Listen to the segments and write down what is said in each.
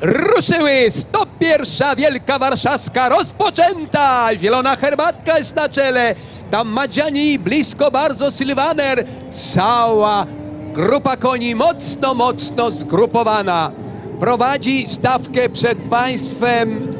ruszyły. 101. Wielka Warszawska rozpoczęta. Zielona herbatka jest na czele. Tam Madziani, blisko bardzo Sylwaner. Cała grupa koni mocno, mocno zgrupowana. Prowadzi stawkę przed państwem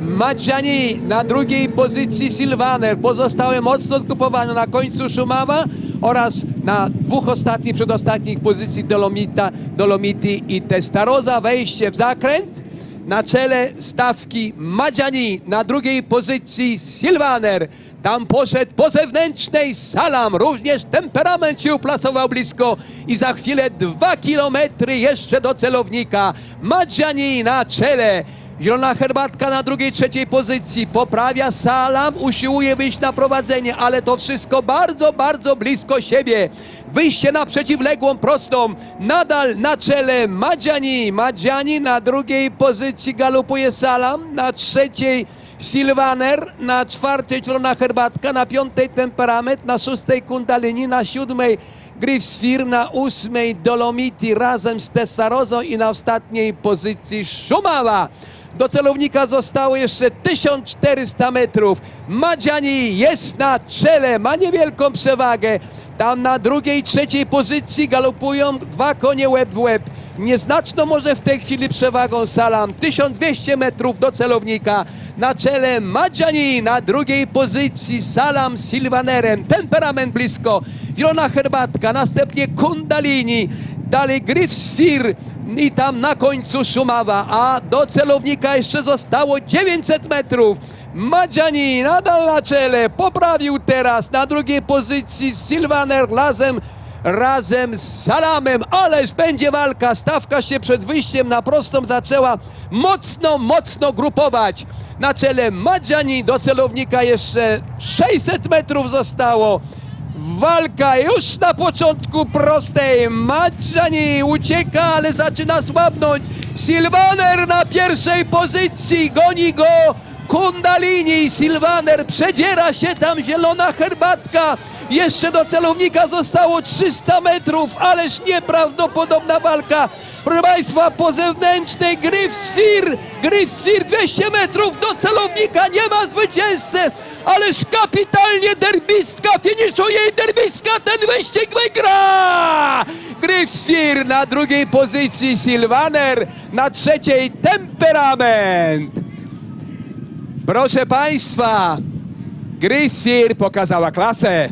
Madziani na drugiej pozycji Sylwaner. Pozostałe mocno zgrupowane na końcu Szumawa oraz na dwóch ostatnich, przedostatnich pozycji Dolomita, Dolomiti i Testaroza. Wejście w zakręt. Na czele stawki Madziani, na drugiej pozycji Sylwaner. Tam poszedł po zewnętrznej Salam, również temperament się uplasował blisko i za chwilę dwa kilometry jeszcze do celownika. Madziani na czele. Zielona herbatka na drugiej, trzeciej pozycji. Poprawia Salam, usiłuje wyjść na prowadzenie, ale to wszystko bardzo, bardzo blisko siebie. Wyjście na przeciwległą, prostą. Nadal na czele Madziani. Madziani na drugiej pozycji galopuje Salam, na trzeciej Silvaner, na czwartej Zielona herbatka, na piątej Temperament, na szóstej Kundalini, na siódmej Griffsfir, na ósmej Dolomiti razem z Tessarozą i na ostatniej pozycji Szumawa. Do celownika zostało jeszcze 1400 metrów. Madziani jest na czele, ma niewielką przewagę. Tam na drugiej, trzeciej pozycji galopują dwa konie łeb w łeb. Nieznaczną może w tej chwili przewagą Salam. 1200 metrów do celownika. Na czele Madziani, na drugiej pozycji Salam z Silvanerem. Temperament blisko. Zielona herbatka, następnie Kundalini. Dalej Griffsfir i tam na końcu Szumawa, a do celownika jeszcze zostało 900 metrów. Madziani nadal na czele, poprawił teraz na drugiej pozycji Silvaner razem, razem z Salamem, ależ będzie walka, stawka się przed wyjściem na prostą zaczęła mocno, mocno grupować. Na czele Madziani do celownika jeszcze 600 metrów zostało. Walka już na początku prostej. Madżani ucieka, ale zaczyna słabnąć. Silvaner na pierwszej pozycji. Goni go Kundalini. Silvaner przedziera się tam zielona herbatka. Jeszcze do celownika zostało 300 metrów, ależ nieprawdopodobna walka. Proszę Państwa, po zewnętrznej Griffsfir, Griffsfir 200 metrów do celownika, nie ma zwycięzcy, ależ kapitalnie derbistka finiszuje i derbistka ten wyścig wygra! Griffsfir na drugiej pozycji, Silvaner na trzeciej, Temperament. Proszę Państwa, Griffsfir pokazała klasę.